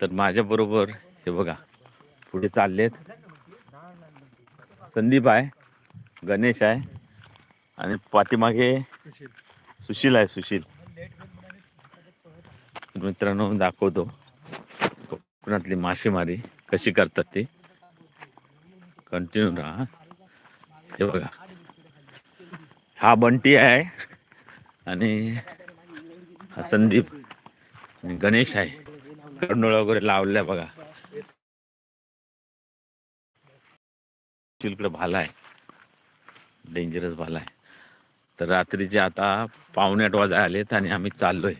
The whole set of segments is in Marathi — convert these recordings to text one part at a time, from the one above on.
तर माझ्याबरोबर हे बघा पुढे चाललेत. संदीप आहे गणेश आहे आणि पाठीमागे सुशील आहे सुशील. मित्रांनो दाखवतो. कोकणातली मासेमारी कशी करतात ते. कंटिन्यू राहा. हे बघा. हा बंटी आहे आणि हा संदीप आणि गणेश आहे. कर्नोळा वगैरे लावल्या बघा. इकडे भाला आहे. डेंजरस भाला आहे. तर रात्रीचे आता पावणे आठ वाजा आलेत आणि आम्ही चाललोय.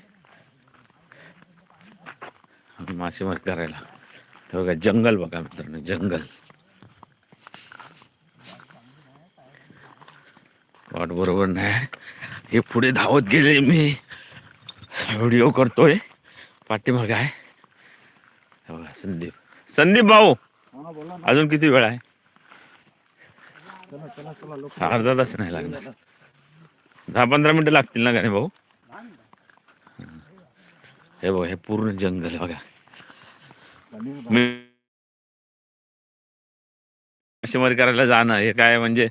मासेमारी करायला. तर बघा जंगल बघा मित्रांनो जंगल. वाट बरोबर नाही. हे पुढे धावत गेले मी. व्हिडिओ करतोय. पाठीमागे आहे. बघा संदीप. संदीप भाऊ अजून किती वेळ आहे? अर्धा तास नाही लागणार. दहा पंधरा मिनिटं लागतील ना गाणे भाऊ? हे बघा हे पूर्ण जंगल आहे बघा. मी मासेमारी करायला जाणं हे काय म्हणजे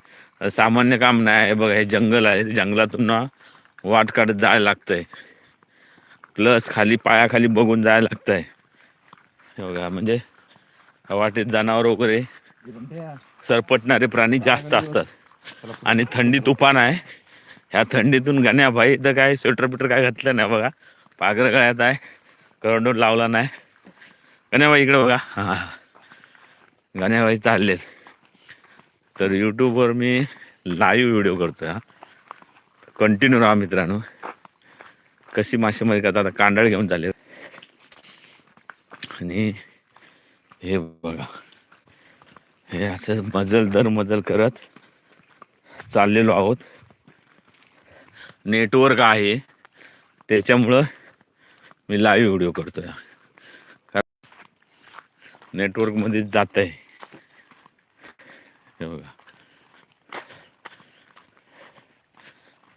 सामान्य काम नाही हे बघा हे जंगल आहे. जंगलातून ना वाट काढत जायला लागतंय. प्लस खाली पायाखाली बघून जायला लागतंय. बघा म्हणजे वाटेत जनावर वगैरे सरपटणारे प्राणी जास्त असतात. आणि थंडी तुफान आहे. ह्या थंडीतून गण्याभाई तर काय स्वेटर बिटर काय घातलं नाही बघा. पागर गळ्यात आहे. करंडोट लावला नाही. गण्याबाई इकडे बघा. हां गण्याबाई चाललेत. तर यूट्यूबवर मी लाईव्ह व्हिडिओ करतो हा. कंटिन्यू राहा मित्रांनो. कशी मासेमारी करतात आता घेऊन चालले आणि हे बघा. हे असं मजल दर मजल करत चाललेलो आहोत. नेटवर्क आहे. त्याच्यामुळं मी लाईव्ह व्हिडिओ करतो कारण नेटवर्कमध्ये जात आहे हे बघा.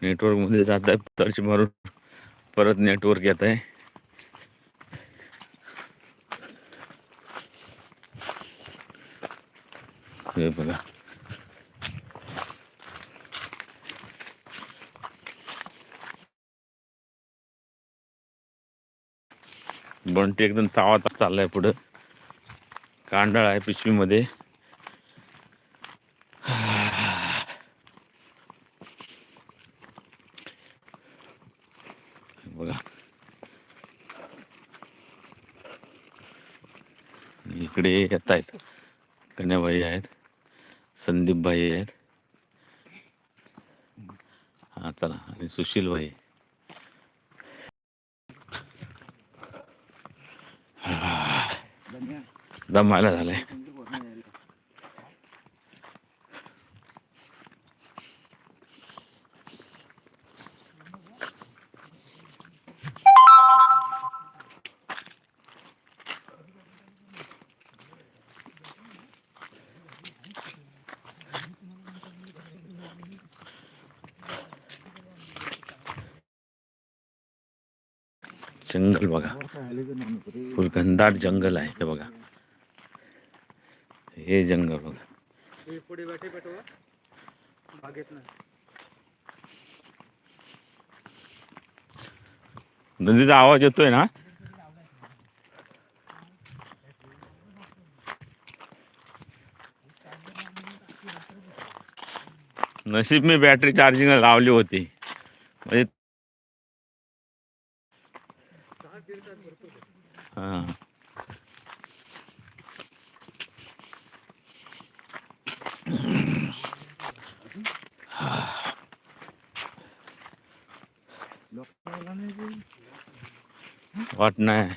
नेटवर्कमध्ये जात आहे सर्च मारून परत नेटवर्क येत आहे हे बघा बंटी एकदम तावा ताप चाललाय पुढं कांडळ आहे पिशवीमध्ये बघा इकडे येत आहेत कन्याबाई आहेत संदीप भाई आहेत. हा चला. आणि सुशील भाई दमायला आहे जंगल बघा. फुल घनदाट जंगल आहे हे बघा. हे जंगल बघा. नदीचा आवाज येतोय ना? नशीब मी बॅटरी चार्जिंग लावली होती. म्हणजे वाट नाही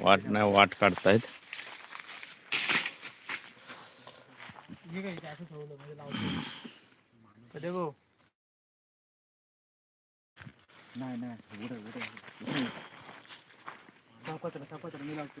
वाट नाही वाट काढतायत. हे काय इथे असं ठेवलं म्हणजे लावतो तर देखो नाही नाही उडे उडे सापत्र सापत्र मी लावतो